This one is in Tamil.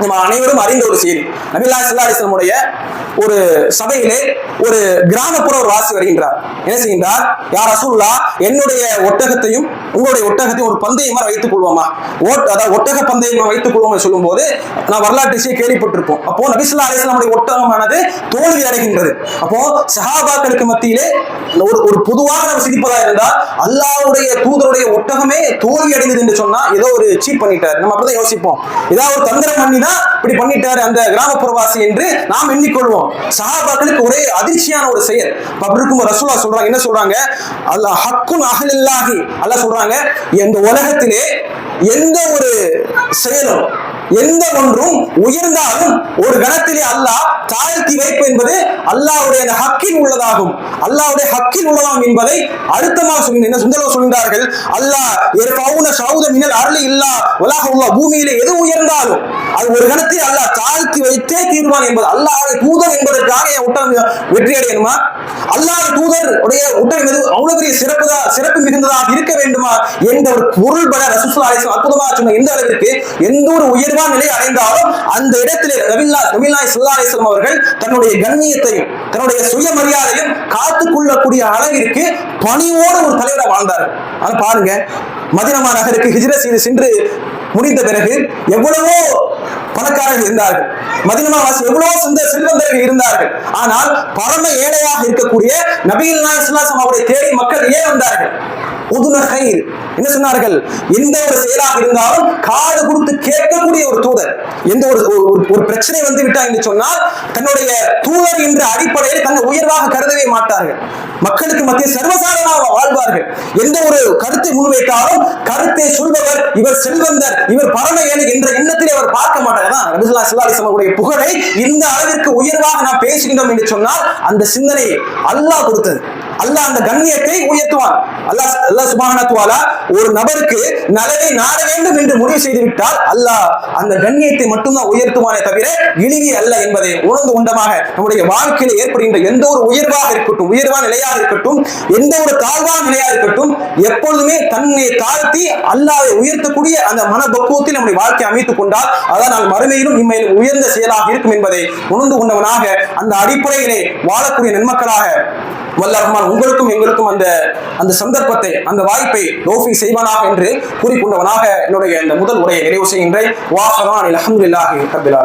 நம்ம அனைவரும் அறிந்த ஒரு செய்தி. நபில்லா சல்லா அலிஸ்லமுடைய ஒரு சபையிலே ஒரு கிராமப்புற ஒரு வாசி வருகின்றார். என்ன செய்கின்றார்? யார் அசூல்லா என்னுடைய ஒட்டகத்தையும் உங்களுடைய ஒட்டகத்தையும் ஒரு பந்தயமா வைத்துக் கொள்வோமா? ஓட் அதாவது ஒட்டக பந்தயமா வைத்துக் கொள்வோம் சொல்லும் போது நான் வரலாற்று விஷயம் கேள்விப்பட்டிருப்போம். அப்போ நபிசுல்லா அலிஸ்லாமுடைய ஒட்டகமானது தோல்வி அடைகின்றது. அப்போ சஹாபாக்களுக்கு மத்தியிலே ஒரு ஒரு பொதுவாக நம்ம சிரிப்பதா இருந்தா அல்லாவுடைய தூதருடைய ஒட்டகமே தோல்வி அடைந்தது என்று சொன்னா ஏதோ ஒரு சீப் பண்ணிட்டார். நம்ம அப்படிதான் யோசிப்போம். ஏதாவது ஒரு தந்திரம் பண்ணி இப்படி பண்ணிட்டாரு அந்த கிராமப்புறவாசி என்று நாம் எண்ணிக்கொள்வோம். சஹாபாக்களுக்கு ஒரே அதிர்ச்சியான ஒரு செயல். பப்ருக்கும் ரசூலா சொல்றாங்க என்ன சொல்றாங்க? அல்லாஹ் ஹக்குன் அகலில்லாகி அல்ல சொல்றாங்க இந்த உலகத்திலே எந்த ஒரு செயலும் எந்த ஒன்றும் உயர்ந்தாலும் ஒரு கணத்திலே அல்லாஹ் தாழ்த்தி வைப்பு என்பது அல்லாஹ்வுடைய அந்த ஹக்கில் உள்ளதாகும். அல்லாஹ்வுடைய ஹக்கில் உள்ளதாகும் என்பதை அழுத்தமாக சொல்லி என்ன சுந்தரம் சொல்கிறார்கள் அல்லாஹ் எர்ஃபவுன சௌத அருள் இல்லா உலக உள்ள பூமியிலே எது உயர்ந்தாலும் அது ஒரு கணத்தை அல்லாஹ் தாழ்த்தி வைத்தே தீர்வான் என்பது. அல்லாஹ் தூதர் என்பதற்காக என் உட்டம் வெற்றி அடையணுமா? அல்லாஹ் தூதர் உடைய உட்டம் என்பது அவ்வளவு பெரிய சிறப்புதா சிறப்பு மிகுந்ததாக இருக்க வேண்டுமா? என்ற ஒரு பொருள் பட ரசூசுல்லா அலிஸ்லாம் அற்புதமாக சொன்ன எந்த அளவிற்கு எந்த ஒரு உயர்வான நிலை அடைந்தாலும் அந்த இடத்திலே ரவில்லா ரவில்லாய் சுல்லா அலிஸ்லாம் அவர்கள் தன்னுடைய கண்ணியத்தையும் தன்னுடைய சுயமரியாதையும் காத்துக் கொள்ளக்கூடிய அளவிற்கு பணிவோடு ஒரு தலைவராக வாழ்ந்தார் ஆனா பாருங்க மதினமா நகருக்கு ஹிஜ்ர செய்து சென்று முடிந்த பிறகு எவ்வளவோ பணக்காரர்கள் இருந்தார்கள். மதினமா வாசி எவ்வளவோ சொந்த செல்வந்தர்கள் இருந்தார்கள். ஆனால் பரம ஏழையாக இருக்கக்கூடிய நபிகள் நாயகம் அவருடைய தேடி மக்கள் ஏன் வந்தார்கள்? உதுன என்ன சொன்னார்கள்? எந்த ஒரு செயலாக இருந்தாலும் காது கொடுத்து கேட்கக்கூடிய ஒரு தூதர். எந்த ஒரு ஒரு- பிரச்சனை வந்து விட்டா என்று சொன்னால் தன்னுடைய தூதர் என்ற அடிப்படையில் தன்னை உயர்வாக கருதவே மாட்டார்கள். மக்களுக்கு மத்திய சர்வசாதாரணமாக வாழ்வார்கள். எந்த ஒரு கருத்தை முன்வைத்தாலும் கருத்தை சொல்பவர் இவர் செல்வந்தர் இவர் பரம ஏழை என்ற எண்ணத்தில் அவர் பார்க்க ரபிசுல்லா அவருடைய புகழை இந்த அளவிற்கு உயர்வாக நாம் பேசுகின்றோம் என்று சொன்னால் அந்த சிந்தனை அல்லாஹ் கொடுத்தது. அல்லாஹ் அந்த கண்ணியத்தை உயர்த்துவான். அல்லாஹ் அல்லாஹ் சுபானத்துவாலா ஒரு நபருக்கு நலவை நாட வேண்டும் என்று முடிவு செய்து விட்டால் அல்லாஹ் அந்த கண்ணியத்தை மட்டும்தான் உயர்த்துவானே தவிர இழிவி அல்ல என்பதை உணர்ந்து உண்டமாக நம்முடைய வாழ்க்கையில் ஏற்படுகின்ற எந்த ஒரு உயர்வாக இருக்கட்டும் உயர்வான நிலையாக இருக்கட்டும் எந்த ஒரு தாழ்வான நிலையாக இருக்கட்டும் எப்பொழுதுமே தன்னை தாழ்த்தி அல்லாவை உயர்த்தக்கூடிய அந்த மனப்பக்குவத்தில் நம்முடைய வாழ்க்கையை அமைத்துக் கொண்டால் அதான் நான் மறுமையிலும் இம்மையிலும் உயர்ந்த செயலாக இருக்கும் என்பதை உணர்ந்து கொண்டவனாக அந்த அடிப்படையிலே வாழக்கூடிய நன்மக்களாக வல்ல ரஹ்மான் உங்களுக்கும் எங்களுக்கும் அந்த அந்த சந்தர்ப்பத்தை அந்த வாய்ப்பை ரோஃபி செய்வானாக என்று கூறிக்கொண்டவனாக என்னுடைய இந்த முதல் உரையை நிறைவு செய்கின்றேன். வாசகான் அலமதுல்லாஹி ரபில்